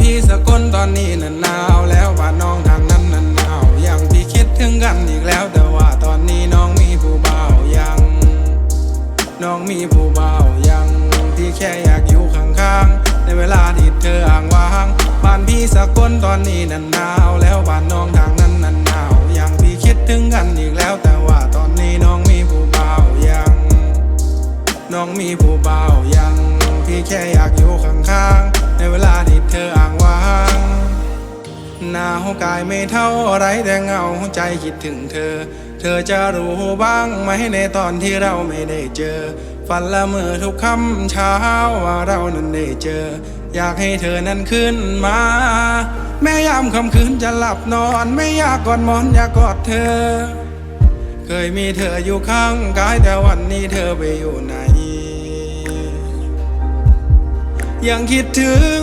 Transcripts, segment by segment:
พี่สกลตอนนี้น่ะหนาวแล้วบ้านน้องทางนั้นน่ะหนาวยังพี่คิดถึงกันอีกแล้ว แต่ว่าตอนนี้น้องมีผู้เบ่ายัง น้องมีผู้เบ่ายังพี่แค่อยากอยู่ข้างๆ ในเวลาที่เธออ่างว่างบ้านพี่สกลตอนนี้น่ะหนาวแล้วบ้านน้องทางนั้นน่ะหนาวยังพี่คิดถึงกันอีกแล้ว แต่ว่าตอนนี้น้องมีผู้เบ่ายัง น้องมีผู้เบ่า หนาวกายไม่เท่าไรแต่เหงาใจคิดถึงเธอ เธอจะรู้บ้างไหมในตอนที่เราไม่ได้เจอ ฝันละเมอทุกค่ำเช้าว่าเรานั้นได้เจอ อยากให้เธอนั้นขึ้นมา แม่ยามค่ำคืนจะหลับนอน ไม่อยากกอดมอนอยากกอดเธอ เคยมีเธออยู่ข้างกายแต่วันนี้เธอไปอยู่ไหน ยังคิดถึง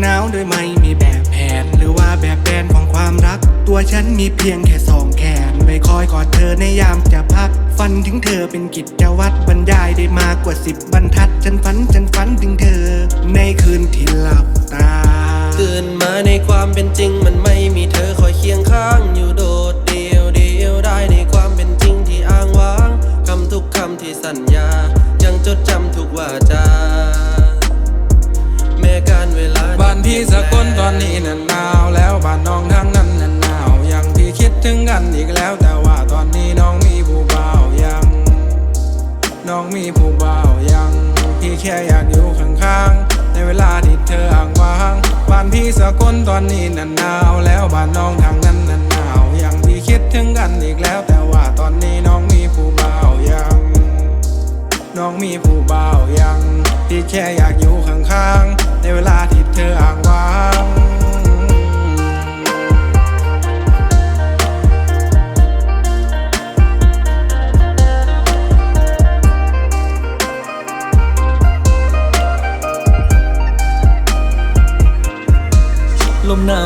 หนาวโดยไม่มีแบบแผน หรือว่าแบบแผนของความรัก ตัวฉันมีเพียงแค่สองแขนไว้คอยกอดเธอในยามจะพัก ฝันถึงเธอเป็นกิจวัตรบรรยายได้มากกว่าสิบบรรทัด ฉันฝันฉันฝันถึงเธอ ในคืนที่หลับตาตื่นมาในความเป็นจริงมันไม่มีเธอคอย กันอีกแล้วแต่ว่าตอนนี้น้องมีผู้เบ่ายัง น้องมีผู้เบ่ายัง พี่แค่อยากอยู่ข้างๆ ในเวลาที่เธออ่างว่างบ้านพี่สกลตอนนี้น่นหนาวแล้วบ้านน้องทางนั้นน่นหนาวยังพี่คิดถึงกันอีกแล้วแต่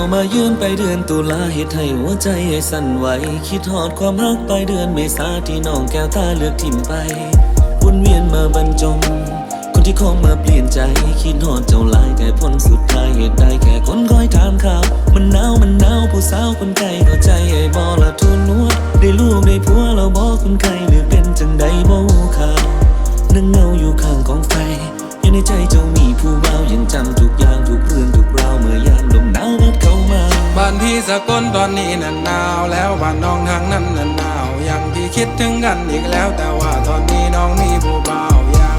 มามายืนไปเดือนตุลาเหตุให้หัวใจให้สั่นไหว คิดหอดความรักไปเดือนเมษาที่น้องแก้วตาเลือกทิมไปวนเวียนมาบรรจงคนที่เข้ามาเปลี่ยนใจ คิดหอดเจ้าลายแต่ผลสุดท้ายเหตุใดแค่คนคอยถามข่าว มันหนาวมันหนาวผู้สาวคนไกลเข้าใจไอ้บอละทุนนัวได้ลูกได้ผัวเราบอกคนไกลหรือเป็นจังใดบ่ข่าวนั่งเงาอยู่ข้างกองไฟยู่ในใจเจ้ามีผู้บ่ายังจำทุกอย่างทุกเรื่องทุกราวเมื่อยามลมหนาว บ้านพี่สกลตอนนี้น่นหนาวแล้วบ้านน้องทางนั้นน่นหนาวยังพี่คิดถึงกันอีกแล้ว แต่ว่าตอนนี้น้องมีผู้บ่าวยัง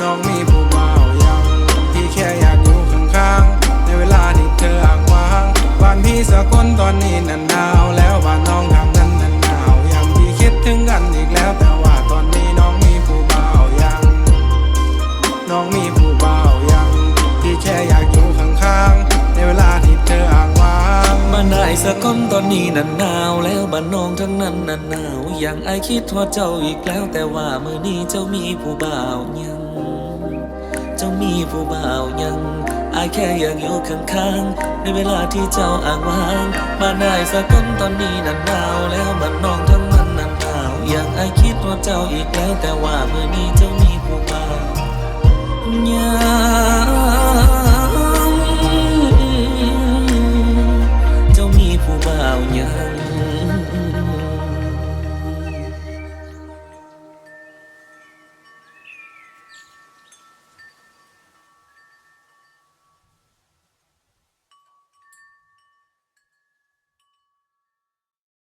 น้องมี นี้นันหนาวแล้วบ้านน้องทั้งนั้นนั่นหนาวอย่างไอคิดว่าเจ้าอีกแล้ว แต่ว่ามือนี้เจ้ามีผู้บ่าวยัง เจ้ามีผู้บ่าวยังไอแค่อยากอยู่ข้างๆในเวลาที่เจ้าอ่างว่างบ้านนายสะก้อนตอนนี้นั่นหนาวแล้วบ้านน้องทั้งนั้นนั่นหนาวอย่างไอคิดว่าเจ้าอีกแล้ว แต่ว่ามือนี้เจ้ามี